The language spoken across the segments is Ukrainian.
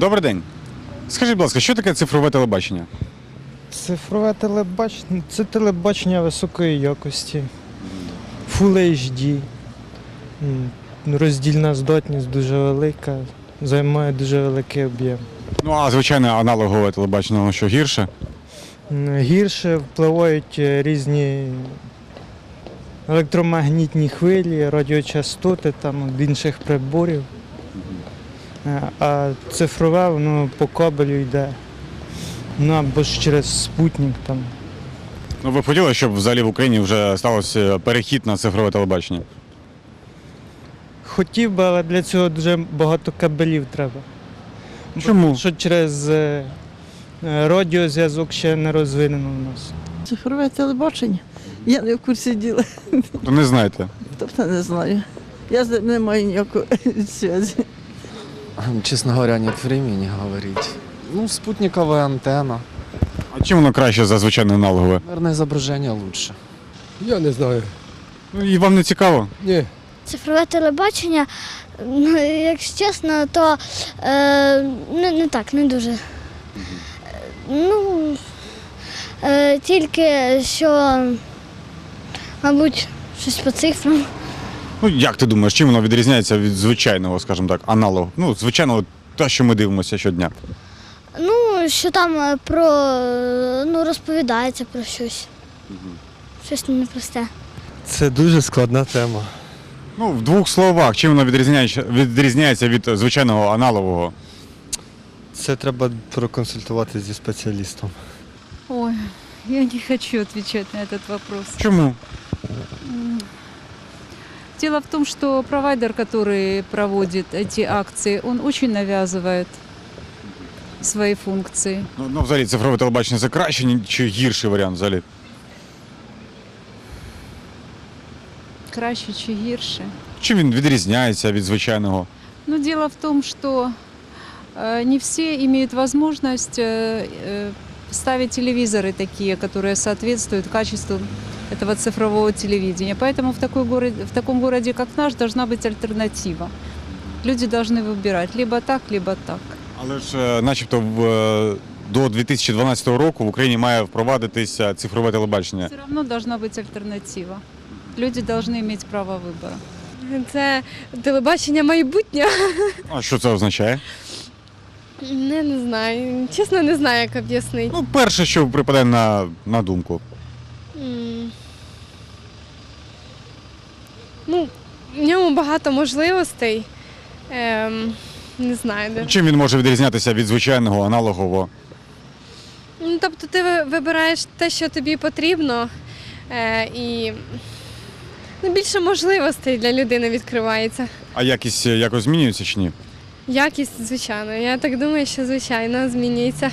Добрий день. Скажіть, будь ласка, що таке цифрове телебачення? Цифрове телебачення це телебачення високої якості. Full HD. Роздільна здатність дуже велика, займає дуже великий об'єм. Ну а звичайне аналогове телебачення, воно що гірше? Гірше впливають е, різні електромагнітні хвилі, радіочастоти там, від інших приборів. Е, А цифрове воно по кабелю йде. Ну або ж через спутник там. Ну ви б хотіли, щоб взагалі в Україні вже стався перехід на цифрове телебачення? Хотів би, але для цього дуже багато кабелів треба. Бо Чому? Що через е, е, радіозв'язок ще не розвинено в нас. Цифрове телебачення. Я не в курсі діла, То не знаєте. тобто не знаю. Я з ним не маю ніякої зв'язку. Честно говоря, нет времени говорить. Ну, спутниковая антенна. А чим воно краще за звичайне аналогове? Наверное, изображение лучше. Я не знаю. Ну і вам не цікаво? Ні. Цифрове телебачення, ну, якщо чесно, то е, не, не так, не дуже. Е, Ну, е, тільки що, мабуть, щось по цифрам. Ну як ти думаєш, чим воно відрізняється від звичайного, скажімо так, аналогу? Ну, звичайного, те, що ми дивимося щодня. Ну, що там е, про е, ну, розповідається про щось. Щось непросте. Це дуже складна тема. Ну, в двох словах, чим воно відрізняється, відрізняється від звичайного аналогового? Це треба проконсультуватися зі спеціалістом. Ой, я не хочу отвечать на этот вопрос. Чому? Дело в том, что провайдер, который проводит эти акции, он очень навязывает свои функции. Ну, ну взагалі цифрове телебачення це краще ні- чи гірший варіант взагалі? Краще чи гірше. Чим він відрізняється від звичайного? Но дело в том, что э, не все имеют возможность э, э, ставить телевизоры такие, которые соответствуют качеству этого цифрового телевидения. Поэтому в, такой город, в таком городе, как наш, должна быть альтернатива. Люди должны выбирать либо так, либо так. Але ж, е, начебто, в, е, до 2012 року в Україні має впровадитися цифрове телебачення. Все равно должна быть альтернатива. Люди должны иметь право выбора. Це телебачення майбутнє. А що це означає? Не, не знаю. Чесно, не знаю, як об'яснити. Ну, перше, що припадає на, на думку. Ньому багато можливостей. Ем, не знаю. Де. Чим він може відрізнятися від звичайного аналогового? Ну, тобто ти вибираєш те, що тобі потрібно, е, і ну, більше можливостей для людини відкривається. А якість е, якось змінюється чи ні? Якість, звичайно. Я так думаю, що звичайно змінюється.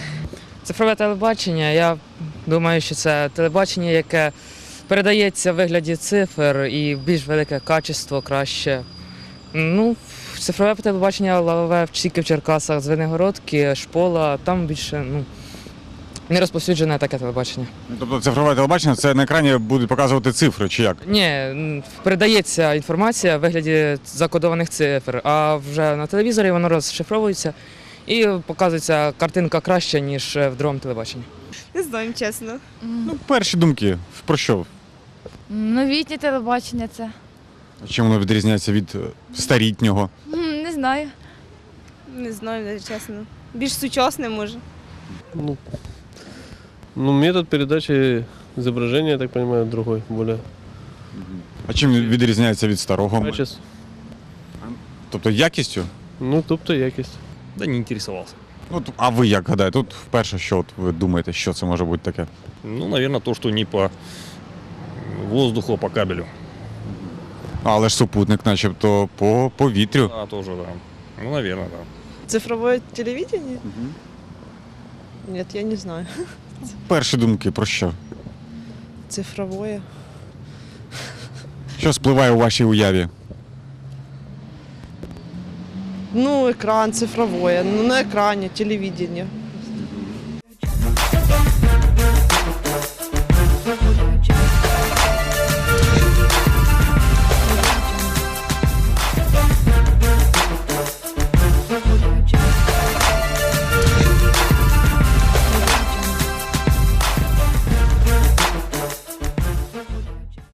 Цифрове телебачення, я думаю, що це телебачення, яке передається в вигляді цифр і більш велике качество, краще. Ну, цифрове телебачення лаве тільки в Черкасах, Звенигородки, Шпола, там більше ну, не розповсюджене таке телебачення. Ну, Тобто цифрове телебачення це на екрані будуть показувати цифри чи як? Ні, передається інформація в вигляді закодованих цифр, а вже на телевізорі воно розшифровується і показується картинка краще, ніж в другому телебаченні. Не знаю, чесно. Ну, перші думки. Про що? Новітнє телебачення це. Чим воно відрізняється від е, старітнього? Не знаю. Не знаю, навіть чесно. Більш сучасне може. Ну, ну, метод передачи изображения, я так понимаю, другой, более А чим відрізняється від старого? качеств. Тобто якістю? Ну, тобто якість. Да не интересовался. Ну, т- а ви як гадаєте? Тут вперше, що от ви думаєте, що це може бути таке? Ну, наверное, то, что не по воздуху, по кабелю. Але ж супутник, начебто, по повітрю. А, тоже, да. Ну, наверное, да. Цифрове телевидение? Нет, я не знаю. Перші думки про що? Цифровое. Що спливає у вашій уяві? Ну, екран цифровое. Ну, на екрані телевидение.